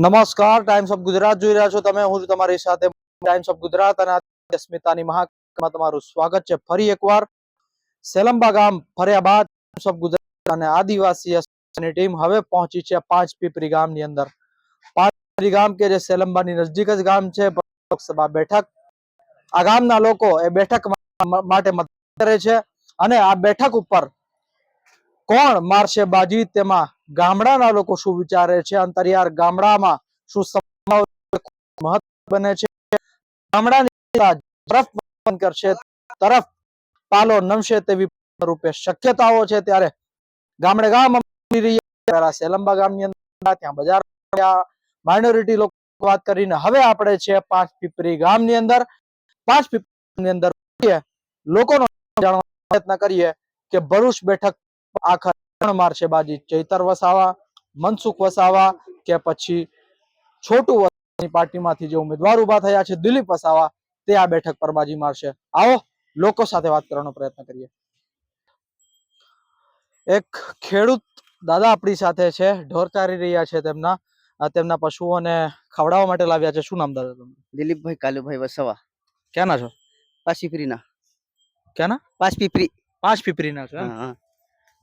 નમસ્કાર times of Gujarat જોઈ રહ્યા છો તમે. હું તમારી સાથે ટાઈમ્સ ઓફ ગુજરાત અને અસ્મિતાની સ્મિતાની તમારું સ્વાગત છે. ફરી એકવાર સેલંબા ગામ ફર્યા બાદ ટાઈમ્સ ઓફ ગુજરાત અને આદિવાસી ટીમ હવે પહોંચી છે પાંચ પીપરી ગામની અંદર. પાંચ પીપરી ગામ કે જે સેલંબાની નજીક જ ગામ છે, લોકસભા બેઠક. આ ગામના લોકો એ બેઠક માટે મત કરે છે અને આ બેઠક ઉપર કોણ મારશે બાજી તેમાં ગામડાના લોકો શું વિચારે છે? અંતરિયાળ ગામડામાં શું સમાવ મહત્વ બને છે? ગામડાની તરફ કરશે, તરફ પાલો નમશે તેવી રૂપે શક્યતાઓ છે ત્યારે ગામડે ગામ સેલંબા ગામની અંદર ત્યાં બજાર માઇનોરિટી લોકો વાત કરીને હવે આપણે છે પાંચ પીપરી ગામની અંદર, પાંચ પીપરી અંદર લોકોનો જાણવા પ્રયત્ન કરીએ કે ભરૂચ બેઠક આખા કોણ મારશે બાજી. ચૈતર વસાવા મનસુખ વસાવા કે પછી છોટુ વસાવાની પાર્ટીમાંથી જે ઉમેદવાર ઊભા થયા છે દિલીપ વસાવા તે આ બેઠક પર બાજી મારશે. આવો લોકો સાથે વાત કરવાનો પ્રયત્ન કરીએ. એક ખેડૂત દાદા આપણી સાથે છે ઢોર ચારી રહ્યા છે તેમના. તેમના પશુઓને ખવડાવવા માટે લાવ્યા છે. શું નામ દાદા તમે દિલીપભાઈ કાલુભાઈ વસાવા. ક્યાંના છો? પાસીપીરીના ક્યાંના? પાસ પીપરી પાંચ પીપરીના છો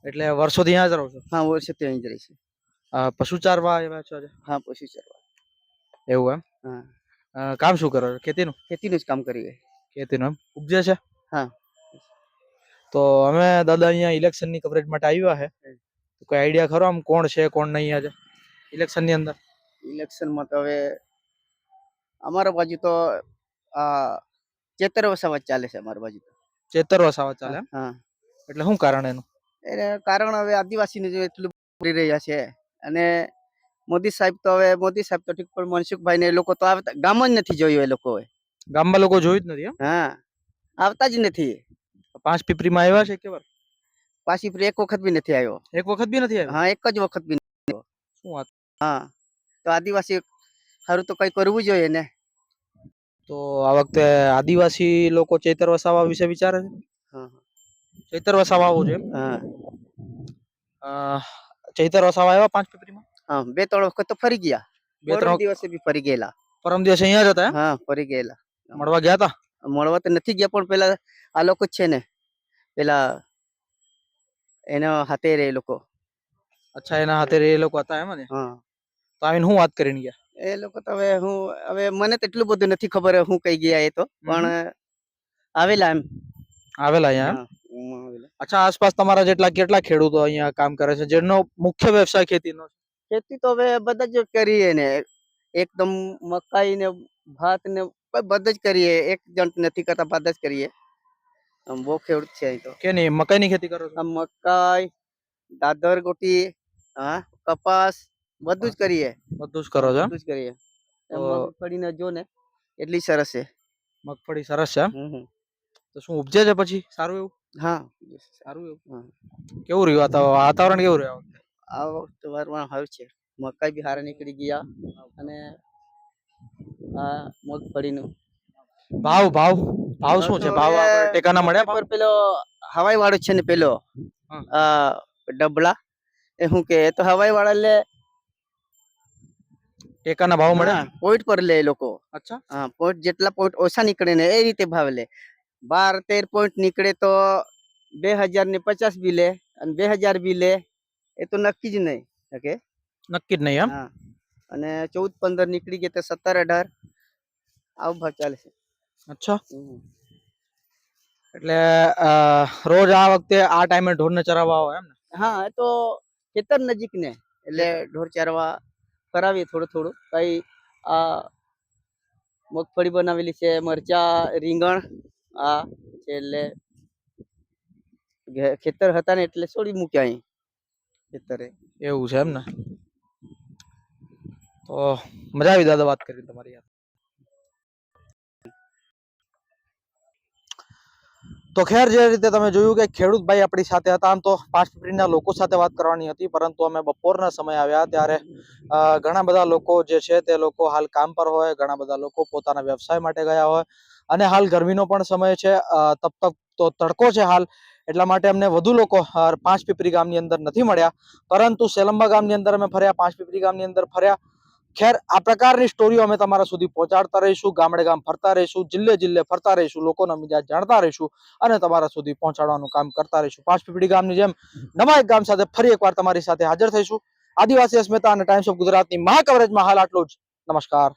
એટલે વર્ષોથી અહીંયા જ રહો છો? હા વર્ષે ત્યાં જ રહી છે. પશુ ચારવા એવા છો હા પશુ ચારવા. એવું એમ? હા. કામ શું કરો છો? ખેતીનું? ખેતીનું જ કામ કરીએ ખેતીનું એમ? ઉપજે છે? હા. તો અમે દાદા અહીંયા ઇલેક્શનની કવરેજ માટે આવ્યા છે. તો કોઈ આઈડિયા ખરો આમ કોણ છે કોણ નહીં આજે? ઇલેક્શનની અંદર? ઇલેક્શનમાં તો હવે અમારા બાજુ તો આ ચેતર વસાવત ચાલે છે અમારા બાજુ તો. ચેતર વસાવત ચાલે હા. એટલે શું કારણ એનું? એને કારણ હવે આદિવાસીને જો એટલું કરી રહ્યા છે. અને મોદી સાહેબ તો હવે મોદી સાહેબ તો ઠીક પણ મનસુખભાઈ ને એ લોકો તો આવતા ગામ જ નથી જોયું એ લોકોએ ગામમાં લોકો જોયું જ નથી હા આવતા જ નથી. પાંચ પીપરીમાં આવ્યા છે કે વાર? પાછી ફરી એક વખત બી નથી આવ્યો. એક વખત બી નથી આવ્યો? હા એક જ વખત બી શું વાત? હા તો આદિવાસી સારું તો કઈ કરવું જોઈએ ને. તો આ વખતે આદિવાસી લોકો ચેતર વસાવા વિશે વિચારે છે? હા. ચૈતર વસાવા આવવું છે હા. ચૈતર વસાવા આવ્યા પાંચ પીપરીમાં? હા બે ત્રણ વખત તો ફરી ગયા. બે ત્રણ દિવસે બી ફરી ગયેલા. પરમ દિવસે અહીંયા જ હતા હા ફરી ગયેલા. મળવા ગયા હતા મળવા તો નથી ગયા પણ પેલા આ લોકો જ છે ને. પેલા એના હાથે રે લોકો. અચ્છા એના હાથે એ લોકો હતા એમ ને? હા. તો આવીને હું વાત કરીને ગયા? એ લોકો તો હવે હું હવે મને તો એટલું બધું નથી ખબર હું કઈ ગયા એ તો. પણ આવેલા એમ. આવેલા અહીંયા એમ? આવેલા. અચ્છા આસપાસ તમારા જેટલા કેટલા ખેડૂતો અહીંયા કામ કરે છે? જેનો મુખ્ય વ્યવસાય ખેતીનો છે. ખેતી તો હવે બધા જ કરીએ ને. એકદમ મકાઈ ને ભાત ને બધા જ કરીએ. એક જણ નથી કરતા બધા જ કરીએ. બહુ ખેડૂત છે અહીં તો. કે નહીં? મકાઈની ખેતી કરો છો? મકાઈ દાદર ગોટી હા કપાસ બધું જ કરીએ. બધું જ કરો છો? બધું જ કરીએ. મગફળીને જો ને એટલી સરસ છે. મગફળી સરસ છે. તો શું ઉપજે છે પછી? સારું એવું? હા. સારું એવું? હા. કેવું રહ્યું વાતાવરણ વાતાવરણ કેવું રહ્યું આ વખતે? વારમાં સારું છે. મકાઈ બી હારા નીકળી ગયા અને આ મગફળીનું ભાવ ભાવ? ભાવ શું છે? ભાવ આપણે ટેકાના મળ્યા પર પેલો હવાઈ વાળો છે ને પેલો આ ડબલા એ શું કે એ તો હવાઈ વાળા લે. ટેકાના ભાવ મળ્યા પોઈન્ટ પર લે એ લોકો. અચ્છા. હા પોઈન્ટ જેટલા પોઈન્ટ ઓછા નીકળે ને એ રીતે ભાવ લે. બાર તેર પોઈન્ટ નીકળે તો બે હજાર ને પચાસ બી લે અને બે હજાર બી લે એ તો નક્કી જ નહીં ઓકે? નક્કી જ નહીં એમ? હા. અને ચૌદ પંદર નીકળી ગયા તો સત્તર અઢાર આવો ભાવ ચાલે છે. અચ્છા. એટલે રોજ આ વખતે આ ટાઈમે ઢોરને ચરાવવા આવો એમ ને હા એ તો ખેતર નજીક ને એટલે ઢોર ચરવા કરાવીએ થોડું થોડું. કઈ મગફળી બનાવેલી છે મરચા રીંગણ આ છે ખેતર હતા ને એટલે છોડી મૂક્યા અહીં. ખેતરે. એવું છે એમ ને? તો મજા આવી દાદા વાત કરી તમારી તો ખેર જે રીતે તમે જોયું કે ખેડૂત ભાઈ આપણી સાથે હતા, આમ તો પાંચ ફેબ્રુઆરીના લોકો સાથે વાત કરવાની હતી, પરંતુ અમે બપોરના સમય આવ્યા ત્યારે ઘણા બધા લોકો જે છે તે લોકો હાલ કામ પર હોય, ઘણા બધા લોકો પોતાના વ્યવસાય માટે ગયા હોય. અને હાલ ગરમીનો પણ સમય છે તપ તો તડકો છે હાલ, એટલા માટે અમને વધુ લોકો પાંચ પીપરી ગામની અંદર નથી મળ્યા, પરંતુ સેલંબા ગામની અંદર અમે ફર્યા પાંચ પીપરી ગામની અંદર ફર્યા. ખેર, આ પ્રકારની સ્ટોરીઓ અમે તમારા સુધી પહોંચાડતા રહીશું, ગામડે ગામ ફરતા રહીશું, જિલ્લે જિલ્લે ફરતા રહીશું, લોકોના મિજાજ જાણતા રહીશું અને તમારા સુધી પહોંચાડવાનું કામ કરતા રહીશું. પાંચ પીપળી ગામની જેમ નવા એક ગામ સાથે ફરી એકવાર તમારી સાથે હાજર થઈશું. આદિવાસી અસ્મિતા અને ટાઈમ્સ ઓફ ગુજરાતની મહાકવરેજમાં હાલ આટલું જ. નમસ્કાર.